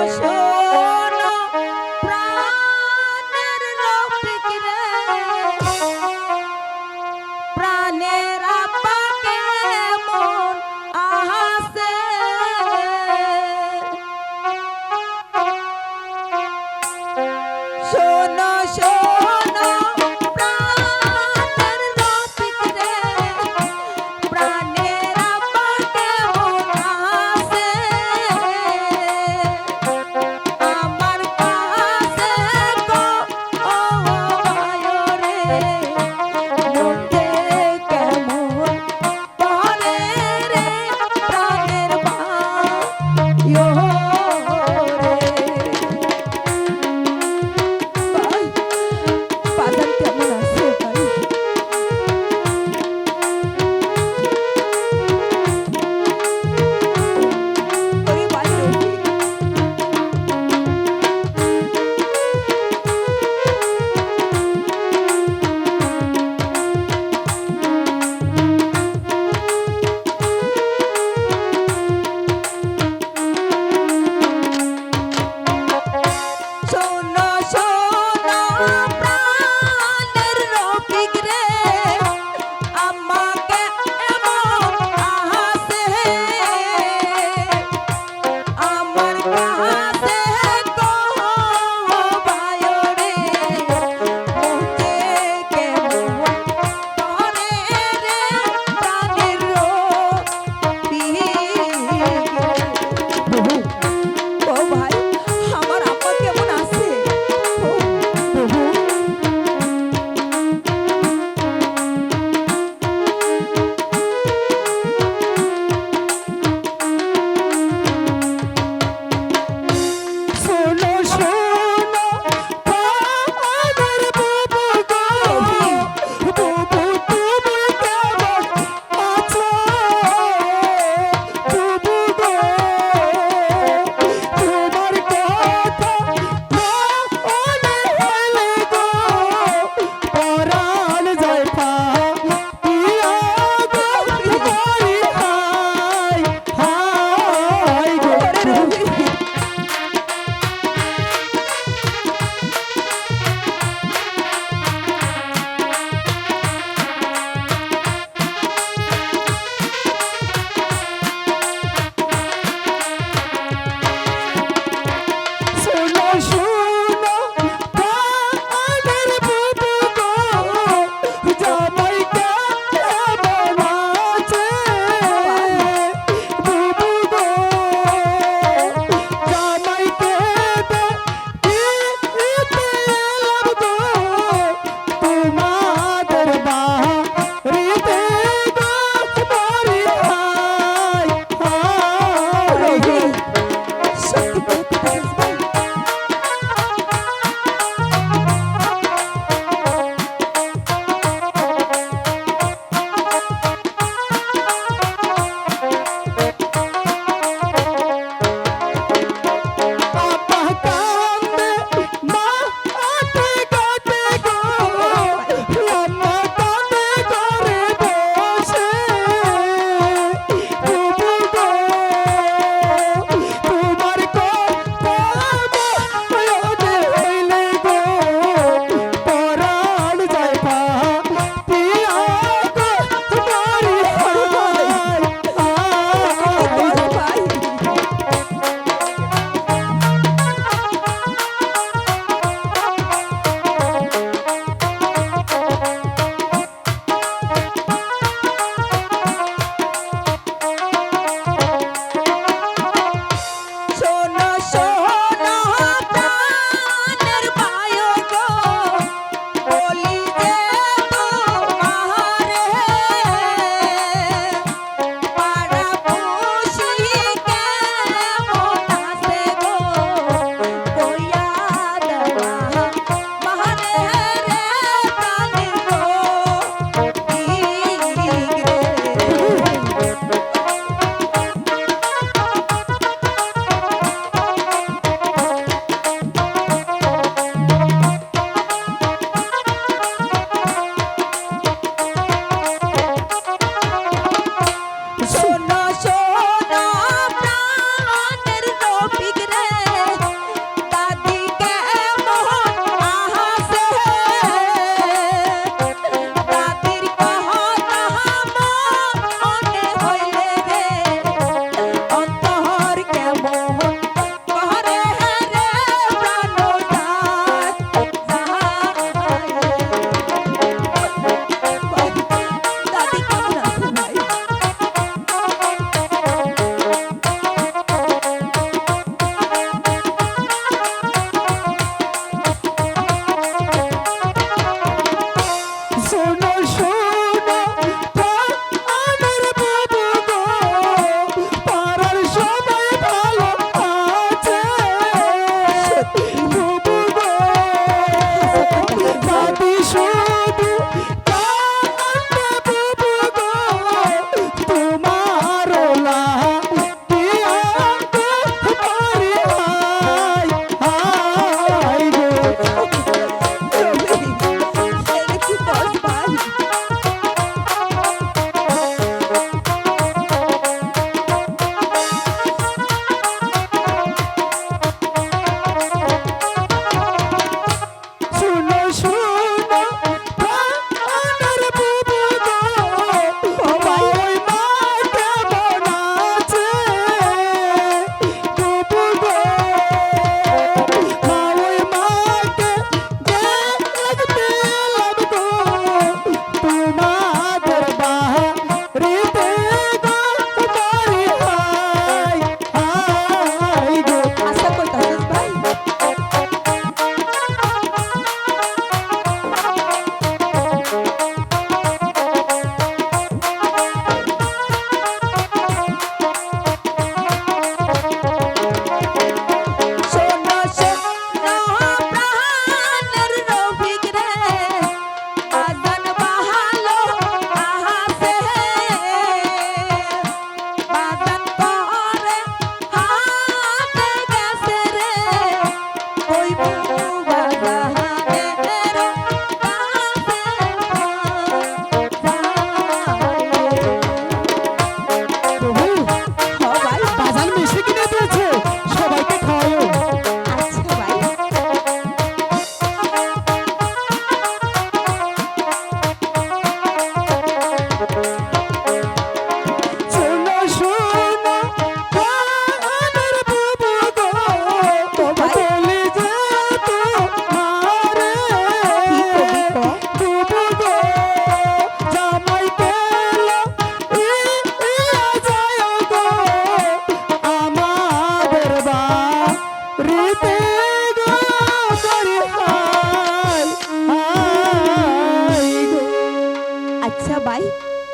for sure.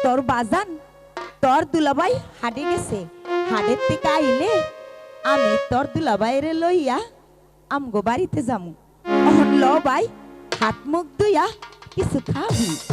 তোর বাজান, তোর দুলাবাই হাডে গেছে। হাটের থেকে আইলে আমি তোর দুলাবাইরে লইয়া আমগো বাড়িতে যামু। অহন ল ভাই, হাত মুখ ধুইয়া কিছু খাবি।